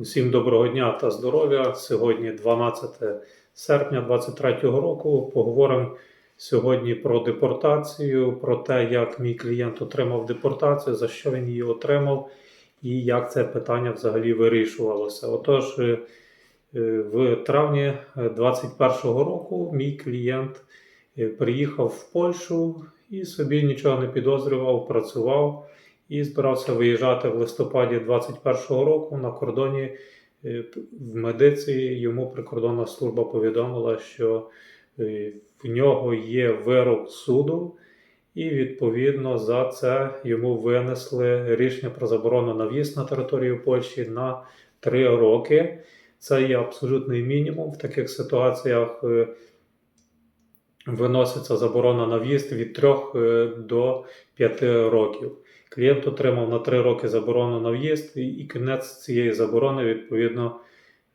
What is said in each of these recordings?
Усім доброго дня та здоров'я. Сьогодні 12 серпня 2023 року. Поговоримо сьогодні про депортацію, про те, як мій клієнт отримав депортацію, за що він її отримав і як це питання взагалі вирішувалося. Отож, е, в травні 2021 року мій клієнт е, приїхав в Польщу і собі нічого не підозрював, працював і збирався виїжджати в листопаді 2021 року на кордоні. е, В медиці йому прикордонна служба повідомила, що е, в нього є вирок суду, і відповідно за це йому винесли рішення про заборону на в'їзд на територію Польщі на 3 роки. Це є абсолютний мінімум. В таких ситуаціях е, виноситься заборона на в'їзд від 3 до 5 років. Клієнт отримав на 3 роки заборону на в'їзд, і- кінець цієї заборони відповідно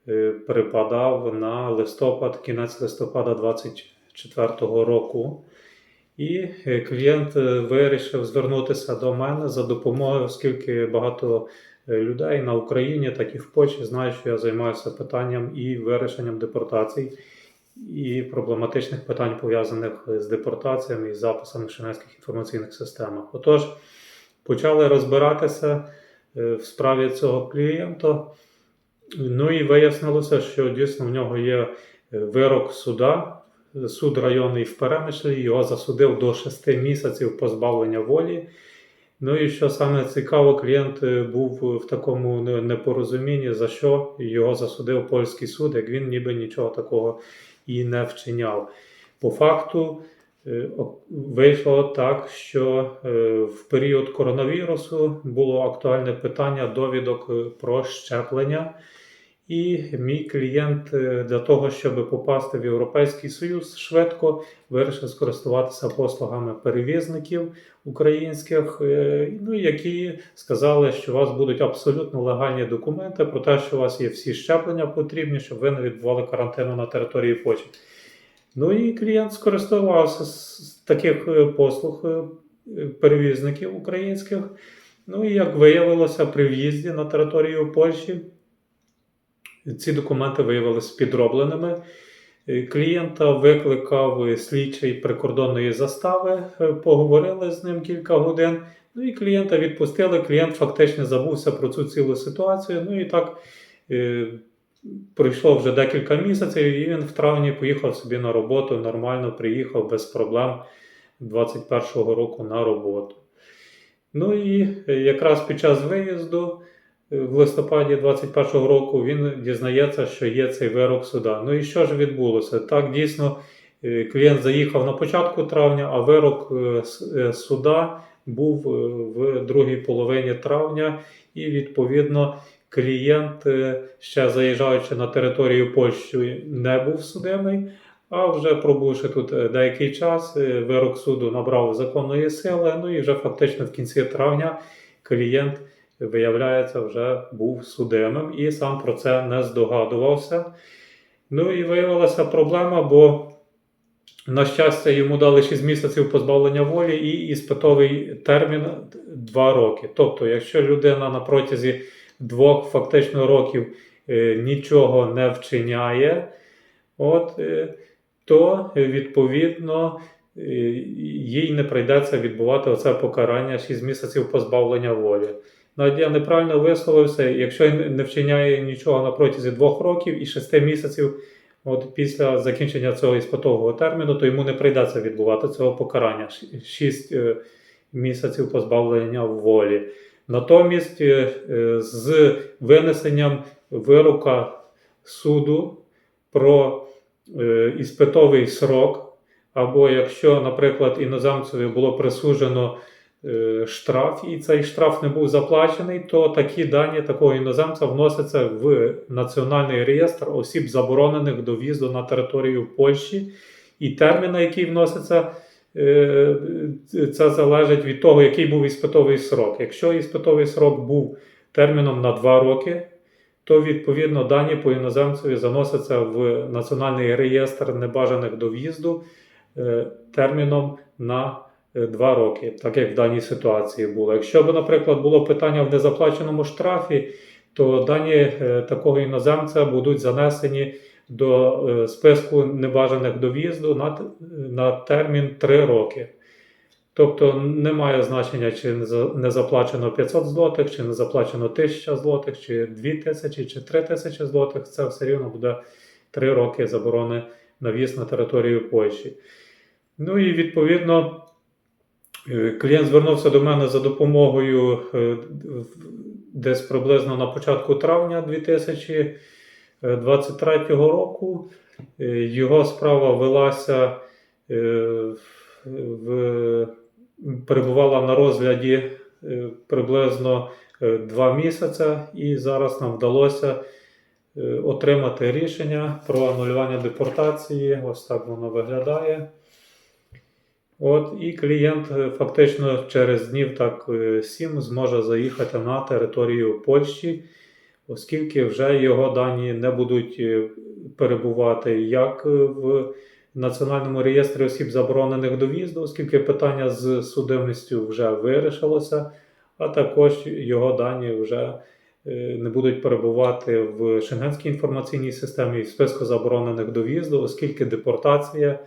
е, припадав на листопад, кінець листопада 2024 року. І е, клієнт е, вирішив звернутися до мене за допомогою, оскільки багато людей на Україні, так і в Польщі знають, що я займаюся питанням і вирішенням депортацій і проблематичних питань, пов'язаних з депортаціями і записами в Шенецьких інформаційних системах. Отож, почали розбиратися е, в справі цього клієнта. Ну і вияснилося, що дійсно в нього є е, вирок суда. Суд районний в Перемишлі його засудив до 6 місяців позбавлення волі. Ну і що саме цікаво, клієнт е, був в такому непорозумінні, за що його засудив польський суд, як він ніби нічого такого і не вчиняв. По факту вийшло так, що е, в період коронавірусу було актуальне питання довідок е, про щеплення. І мій клієнт е, для того, щоб попасти в Європейський Союз швидко, вирішив скористуватися послугами перевізників українських, е, ну, які сказали, що у вас будуть абсолютно легальні документи про те, що у вас є всі щеплення потрібні, щоб ви не відбували карантину на території Польщі. Ну і клієнт скористувався з таких е, послуг е, перевізників українських. Ну і як виявилося, при в'їзді на територію Польщі ці документи виявилися підробленими. Е, Клієнта викликав слідчий прикордонної застави, поговорили з ним кілька годин. Ну і клієнта відпустили. Клієнт фактично забувся про цю цілу ситуацію. Ну і так пройшло вже декілька місяців, і він в травні поїхав собі на роботу. Нормально приїхав без проблем 21-го року на роботу. Ну і е, якраз під час виїзду е, в листопаді 21-го року він дізнається, що є цей вирок суда. Ну і що ж відбулося? Так, дійсно, е, клієнт заїхав на початку травня, а вирок суда був в другій половині травня, і відповідно клієнт, ще заїжджаючи на територію Польщі, не був судимий. А вже пробувши тут е, деякий час, е, вирок суду набрав законної сили. Ну і вже фактично в кінці травня клієнт, виявляється, вже був судимим і сам про це не здогадувався. Ну і виявилася проблема, бо, на щастя, йому дали 6 місяців позбавлення волі і іспитовий термін 2 роки. Тобто, якщо людина на протязі двох фактично років е, нічого не вчиняє, от, е, то відповідно е, їй не прийдеться відбувати оце покарання 6 місяців позбавлення волі. Навіть я неправильно висловився, якщо не вчиняє нічого на протязі двох років і 6 місяців от після закінчення цього іспитового терміну, то йому не прийдеться відбувати цього покарання 6 місяців позбавлення волі. Натомість е, е, з винесенням вирока суду про е, іспитовий срок, або якщо, наприклад, іноземцеві було присуджено штраф, і цей штраф не був заплачений, то такі дані такого іноземця вносяться в Національний реєстр осіб, заборонених до в'їзду на територію Польщі, і термін, на який вноситься. Е, Це залежить від того, який був іспитовий срок. Якщо іспитовий срок був терміном на 2 роки, то відповідно дані по іноземцеві заносяться в Національний реєстр небажаних до в'їзду е, терміном на 2 роки, так як в даній ситуації було. Якщо б, наприклад, було питання в незаплаченому штрафі, то дані е, такого іноземця будуть занесені до е, списку небажаних до в'їзду на, на термін 3 роки. Тобто немає значення, чи не заплачено 500 злотих, чи не заплачено 1000 злотих, чи 2000, чи 3000 злотих. Це все рівно буде 3 роки заборони на в'їзд на територію Польщі. Ну і відповідно е, клієнт звернувся до мене за допомогою е, десь приблизно на початку травня 2023 року. Е, Його справа велася е, в, перебувала на розгляді е, приблизно два місяці, і зараз нам вдалося отримати рішення про анулювання депортації. Ось так воно виглядає. От, і клієнт фактично через днів так 7 зможе заїхати на територію Польщі, оскільки вже його дані не будуть е, перебувати як е, в Національному реєстрі осіб заборонених до в'їзду, оскільки питання з судимістю вже вирішилося, а також його дані вже е, не будуть перебувати в Шенгенській інформаційній системі і в списку заборонених до в'їзду, оскільки депортація,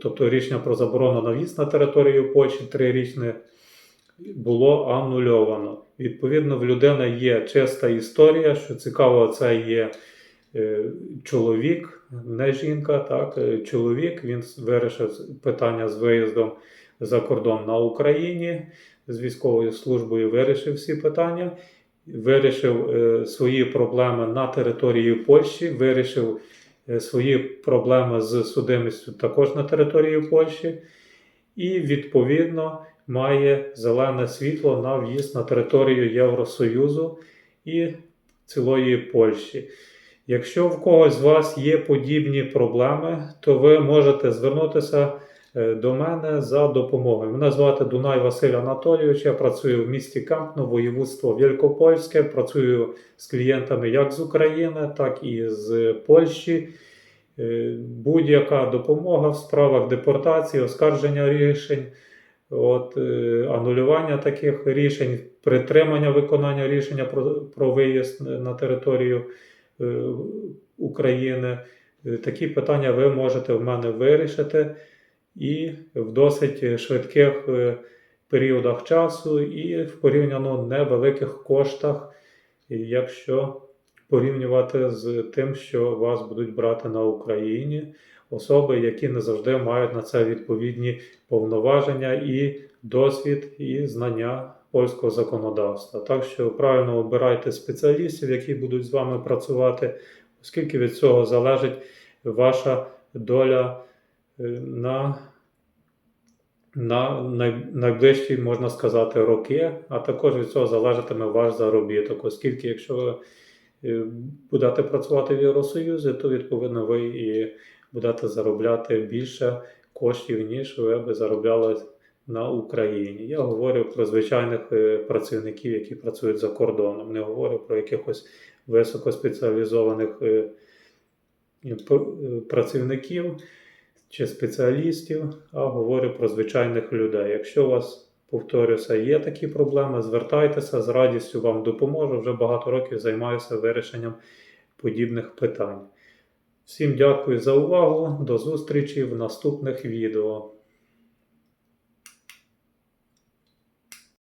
тобто рішення про заборону на в'їзд на територію Польщі трирічне, було анульовано. Відповідно, в людини є чиста історія, що цікаво, це є е, чоловік, не жінка, так, е, чоловік. Він вирішив питання з виїздом за кордон на Україні, з військовою службою вирішив всі питання, вирішив е, свої проблеми на території Польщі, вирішив свої проблеми з судимістю також на території Польщі, і відповідно має зелене світло на в'їзд на територію Євросоюзу і цілої Польщі. Якщо в когось з вас є подібні проблеми, то ви можете звернутися е, до мене за допомогою. Мене звати Дунай Василь Анатолійович. Я працюю в місті Кампно, воєводство Вількопольське. Працюю з клієнтами як з України, так і з Польщі. Е, Будь-яка допомога в справах депортації, оскарження рішень, от, е, анулювання таких рішень, притримання виконання рішення про, про виїзд на територію е, України. Е, Такі питання ви можете в мене вирішити і в досить швидких періодах часу, і в порівняно невеликих коштах, якщо порівнювати з тим, що вас будуть брати на Україні особи, які не завжди мають на це відповідні повноваження і досвід, і знання польського законодавства. Так що правильно обирайте спеціалістів, які будуть з вами працювати, оскільки від цього залежить ваша доля е, на, на найближчі, можна сказати, роки, а також від цього залежатиме ваш заробіток, оскільки якщо ви будете працювати в Євросоюзі, то відповідно ви і будете заробляти більше коштів, ніж ви би заробляли на Україні. Я говорю про звичайних е, працівників, які працюють за кордоном. Не говорю про якихось високоспеціалізованих е, е, працівників чи спеціалістів, а говорю про звичайних людей. Якщо у вас, повторюся, є такі проблеми, звертайтеся, з радістю вам допоможу. Вже багато років займаюся вирішенням подібних питань. Всім дякую за увагу. До зустрічі в наступних відео.